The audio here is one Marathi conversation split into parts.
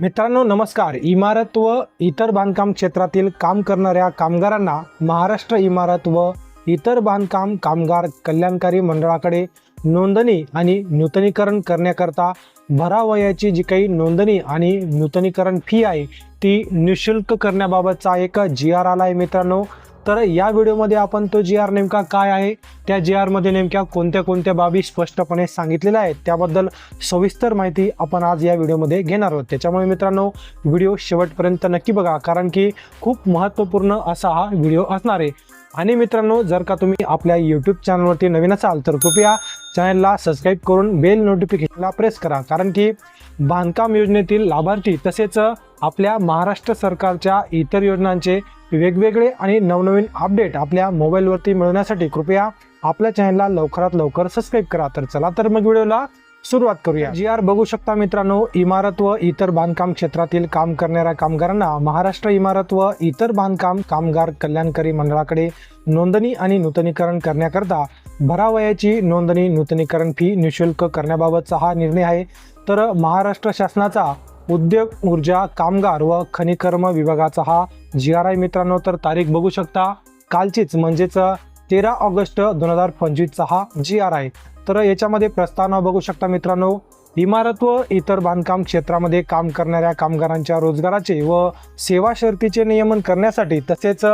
मित्रांनो नमस्कार. इमारत व इतर बांधकाम क्षेत्रातील काम करणाऱ्या कामगारांना महाराष्ट्र इमारत व इतर बांधकाम कामगार कल्याणकारी मंडळाकडे नोंदणी आणि नूतनीकरण करण्याकरता भरावयाची जी काही नोंदणी आणि नूतनीकरण फी आहे ती निशुल्क करण्याबाबतचा एक जी आर आला आहे मित्रांनो. तर या व्हिडिओमध्ये आपण तो जी आर नेमका काय आहे? त्या जी आरमध्ये नेमक्या कोणत्या कोणत्या बाबी स्पष्टपणे सांगितलेल्या आहेत? त्याबद्दल सविस्तर माहिती आपण आज या व्हिडिओमध्ये घेणार आहोत. त्याच्यामुळे मित्रांनो व्हिडिओ शेवटपर्यंत नक्की बघा कारण की खूप महत्त्वपूर्ण असा हा व्हिडिओ असणार आहे. आणि मित्रांनो जर का तुम्ही आपल्या यूट्यूब चॅनलवरती नवीन असाल तर कृपया चॅनलला सबस्क्राईब करून बेल नोटिफिकेशनला प्रेस करा. कारण की बांधकाम योजनेतील लाभार्थी तसेच आपल्या महाराष्ट्र सरकारच्या इतर योजनांचे वेगवेगळे आणि नवनवीन अपडेट आपल्या मोबाईलवरती मिळवण्यासाठी कृपया आपल्या चॅनलला लवकरात लवकर सबस्क्राईब करा. तर चला तर मग व्हिडिओला सुरुवात करूया. जी आर बघू शकता मित्रांनो इमारत व इतर बांधकाम क्षेत्रातील काम करणाऱ्या कामगारांना महाराष्ट्र इमारत व इतर बांधकाम कामगार कल्याणकारी मंडळाकडे नोंदणी आणि नूतनीकरण करण्याकरता भरावयाची नोंदणी नूतनीकरण फी निशुल्क करण्याबाबतचा हा निर्णय आहे. तर महाराष्ट्र शासनाचा उद्योग ऊर्जा कामगार व खनिकर्म विभागाचा हा जी आर आय मित्रांनो तर तारीख बघू शकता. कालचीच म्हणजेच तेरा ऑगस्ट दोन हजार पंचवीसचा हा जी आर आहे तर याच्यामध्ये प्रस्तावना बघू शकता मित्रांनो. इमारत व इतर बांधकाम क्षेत्रामध्ये काम करणाऱ्या कामगारांच्या रोजगाराचे व सेवा शर्तीचे नियमन करण्यासाठी तसेच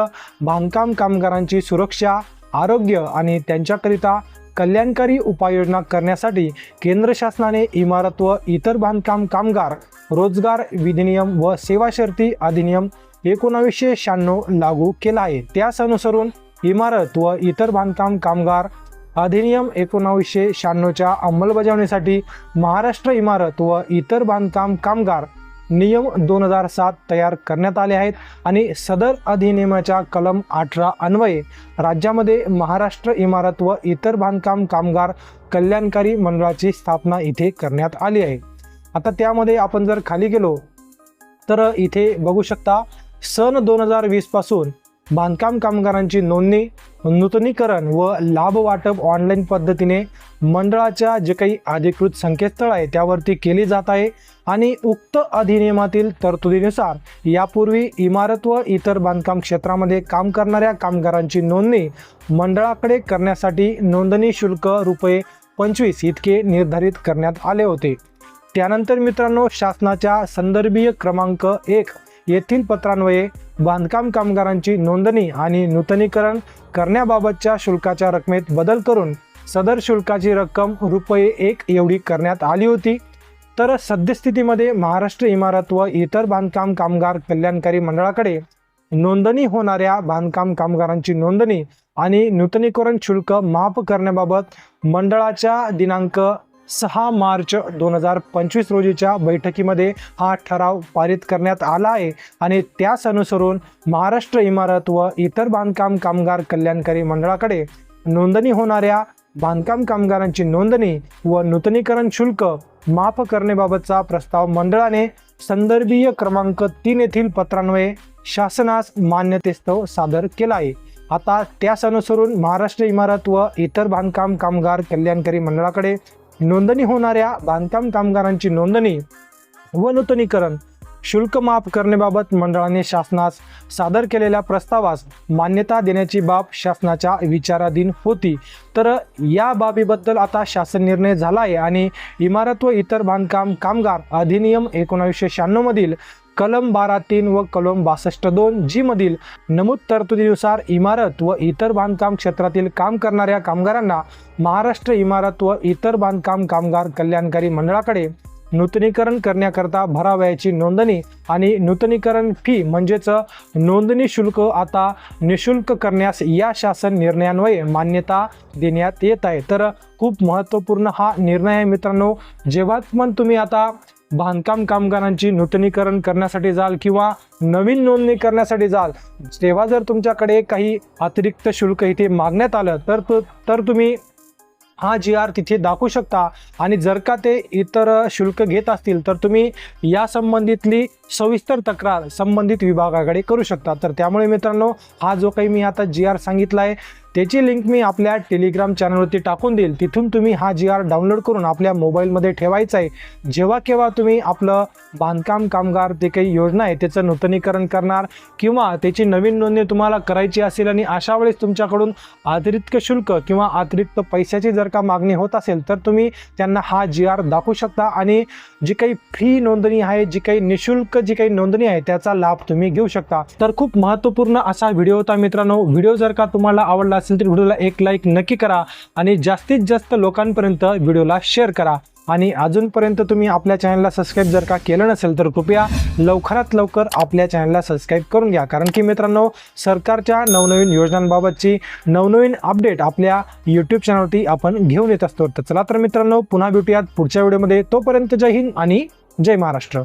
बांधकाम कामगारांची सुरक्षा आरोग्य आणि त्यांच्याकरिता कल्याणकारी उपाययोजना करण्यासाठी केंद्र शासनाने इमारत व इतर बांधकाम कामगार रोजगार विधिनियम व सेवा शर्ती अधिनियम एकोणावीसशे शहाण्णव लागू केला आहे. त्यास अनुसरून इमारत व इतर बांधकाम कामगार अधिनियम एकोणावीसशे शहाण्णवच्या अंमलबजावणीसाठी महाराष्ट्र इमारत व इतर बांधकाम कामगार नियम दोन हजार सात तयार करण्यात आले आहेत आणि सदर अधिनियमाच्या कलम अठरा अन्वये राज्यामध्ये महाराष्ट्र इमारत व इतर बांधकाम कामगार कल्याणकारी मंडळाची स्थापना इथे करण्यात आली आहे. आता त्यामध्ये आपण जर खाली गेलो तर इथे बघू शकता सन दोन हजार वीसपासून बांधकाम कामगारांची नोंदणी नूतनीकरण व लाभ वाटप ऑनलाईन पद्धतीने मंडळाच्या जे काही अधिकृत संकेतस्थळ आहे त्यावरती केली जात आहे. आणि उक्त अधिनियमातील तरतुदीनुसार यापूर्वी इमारत व इतर बांधकाम क्षेत्रामध्ये काम करणाऱ्या कामगारांची नोंदणी मंडळाकडे करण्यासाठी नोंदणी शुल्क रुपये पंचवीस इतके निर्धारित करण्यात आले होते. त्यानंतर मित्रांनो शासनाच्या संदर्भीय क्रमांक एक येथील पत्रान्वये बांधकाम कामगारांची नोंदणी आणि नूतनीकरण करण्याबाबतच्या शुल्काच्या रकमेत बदल करून सदर शुल्काची रक्कम रुपये एक एवढी करण्यात आली होती. तर सद्यस्थितीमध्ये महाराष्ट्र इमारत व इतर बांधकाम कामगार कल्याणकारी मंडळाकडे नोंदणी होणाऱ्या बांधकाम कामगारांची नोंदणी आणि नूतनीकरण शुल्क माफ करण्याबाबत मंडळाच्या दिनांक सहा मार्च दोन हजार पंचवीस रोजीच्या बैठकीमध्ये हा ठराव पारित करण्यात आला आहे आणि त्यास अनुसरून महाराष्ट्र इमारत व इतर बांधकाम कामगार कल्याणकारी मंडळाकडे नोंदणी होणाऱ्या बांधकाम कामगारांची नोंदणी व नूतनीकरण शुल्क माफ करण्याबाबतचा प्रस्ताव मंडळाने संदर्भीय क्रमांक तीन येथील पत्रान्वये शासनास मान्यतेस्तव सादर केला आहे. आता त्यास अनुसरून महाराष्ट्र इमारत व इतर बांधकाम कामगार कल्याणकारी मंडळाकडे नोंदणी होणाऱ्या बांधकाम कामगारांची नोंदणी व नूतनीकरण शुल्क माफ करण्याबाबत मंडळाने शासनास सादर केलेल्या प्रस्तावास मान्यता देण्याची बाब शासनाच्या विचाराधीन होती. तर या बाबीबद्दल आता शासन निर्णय झाला आहे आणि इमारत व इतर बांधकाम कामगार अधिनियम एकोणावीसशे शहाण्णवमधील कलम बारा तीन व कलम बासष्ट दोन जी मधील नमूद तरतुदीनुसार इमारत व इतर बांधकाम क्षेत्रातील काम करणाऱ्या कामगारांना महाराष्ट्र इमारत व इतर बांधकाम कामगार कल्याणकारी मंडळाकडे नूतनीकरण करण्याकरता भरावयाची नोंदणी आणि नूतनीकरण फी म्हणजेच नोंदणी शुल्क आता निशुल्क करण्यास या शासन निर्णयान्वये मान्यता देण्यात येत आहे. तर खूप महत्त्वपूर्ण हा निर्णय आहे मित्रांनो. जेव्हा पण तुम्ही आता बांधकाम कामगारांची नूतनीकरण करण्यासाठी जाल किंवा नवीन नोंदणी करण्यासाठी जाल. तेव्हा जर तुमच्याकडे काही अतिरिक्त शुल्क इथे मागण्यात आलं तर तो तर तुम्ही हा जी आर तिथे दाखवू शकता. आणि जर का ते इतर शुल्क घेत असतील तर तुम्ही या संबंधितली सविस्तर तक्रार संबंधित विभागाकडे करू शकता. तर त्यामुळे मित्रांनो हा जो काही मी आता जी आर सांगितला आहे त्याची लिंक मी आपल्या टेलिग्राम चॅनलवरती टाकून देईल. तिथून तुम्ही हा जी आर डाउनलोड करून आपल्या मोबाईलमध्ये ठेवायचा आहे. जेव्हा केव्हा तुम्ही आपलं बांधकाम कामगार ते काही योजना आहे त्याचं नूतनीकरण करणार किंवा त्याची नवीन नोंदणी तुम्हाला करायची असेल आणि अशा वेळेस तुमच्याकडून अतिरिक्त शुल्क किंवा अतिरिक्त पैशाची जर का मागणी होत असेल तर तुम्ही त्यांना हा जी आर दाखवू शकता आणि जी काही फ्री नोंदणी आहे जी काही निशुल्क जी काही नोंदणी आहे त्याचा लाभ तुम्ही घेऊ शकता. तर खूप महत्त्वपूर्ण असा व्हिडिओ होता मित्रांनो. व्हिडिओ जर का तुम्हाला आवडला असेल तर व्हिडिओला एक लाईक नक्की करा आणि जास्तीत जास्त लोकांपर्यंत व्हिडिओला शेअर करा. आणि अजूनपर्यंत तुम्ही आपल्या चॅनलला सबस्क्राईब जर का केलं नसेल तर कृपया लवकरात लवकर आपल्या चॅनलला सबस्क्राईब करून घ्या. कारण की मित्रांनो सरकारच्या नवनवीन योजनांबाबतची नवनवीन अपडेट आपल्या यूट्यूब चॅनलवरती आपण घेऊन येत असतो. तर चला तर मित्रांनो पुन्हा भेटूयात पुढच्या व्हिडिओमध्ये तोपर्यंत जय हिंद आणि जय महाराष्ट्र.